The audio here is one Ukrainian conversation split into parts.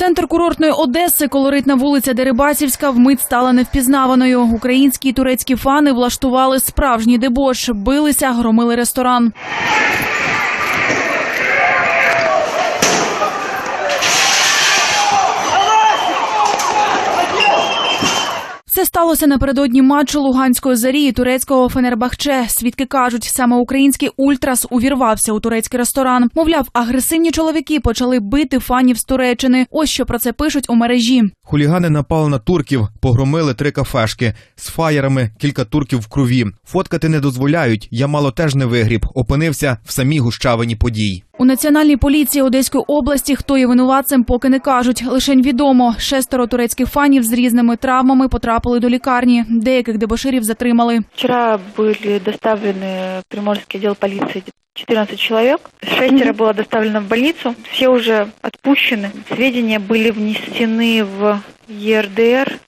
Центр курортної Одеси, колоритна вулиця Дерибасівська, вмить стала невпізнаваною. Українські і турецькі фани влаштували справжній дебош, билися, громили ресторан. Це сталося напередодні матчу Луганської зарі і турецького Фенербахче. Свідки кажуть, саме український ультрас увірвався у турецький ресторан. Мовляв, агресивні чоловіки почали бити фанів з Туреччини. Ось що про це пишуть у мережі. Хулігани напали на турків, погромили три кафешки з фаєрами, кілька турків в крові. Фоткати не дозволяють. Я мало теж не вигріб. Опинився в самій гущавині подій. У національній поліції Одеської області хто є винуватцем, поки не кажуть. Лишень відомо, шестеро турецьких фанів з різними травмами потрапили до лікарні. Деяких дебоширів затримали. Вчера были доставлены в Приморский отдел полиции 14 человек. Шестеро было доставлено в больницу. Все уже отпущены. Сведения были внесены в ЕРДР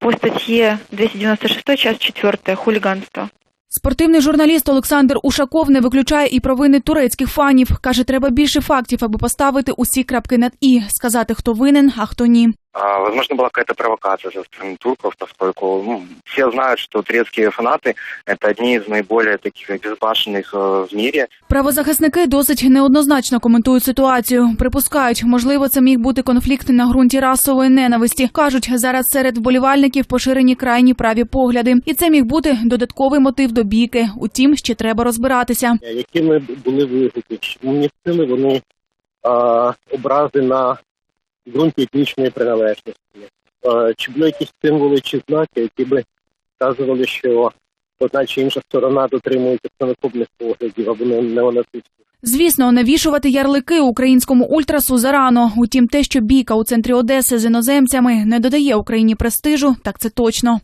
по статье 296, часть 4, хулиганство. Спортивний журналіст Олександр Ушаков не виключає і провини турецьких фанів. Каже, треба більше фактів, аби поставити усі крапки над і, сказати, хто винен, а хто ні. А, Возможно, была какая-то провокация со стороны турков, поскольку ну, все знают, что турецкие фанаты – это одни из наиболее таких безбашенных э, в мире. Правозахисники досить неоднозначно коментують ситуацію. Припускають, можливо, це міг бути конфлікт на ґрунті расової ненависті. кажуть, зараз серед вболівальників поширені крайні праві погляди, і це міг бути додатковий мотив до бійки. Утім, ще треба розбиратися. якими були вигуки, чи містили вони а, образи на ґрунті етнічної приналежності, чи були якісь символи чи знаки, які би вказували, що одна чи інша сторона дотримується ксенофобних поглядів або не- неонацистських. Звісно, навішувати ярлики українському ультрасу зарано. Утім, те, що бійка у центрі Одеси з іноземцями не додає Україні престижу, так це точно.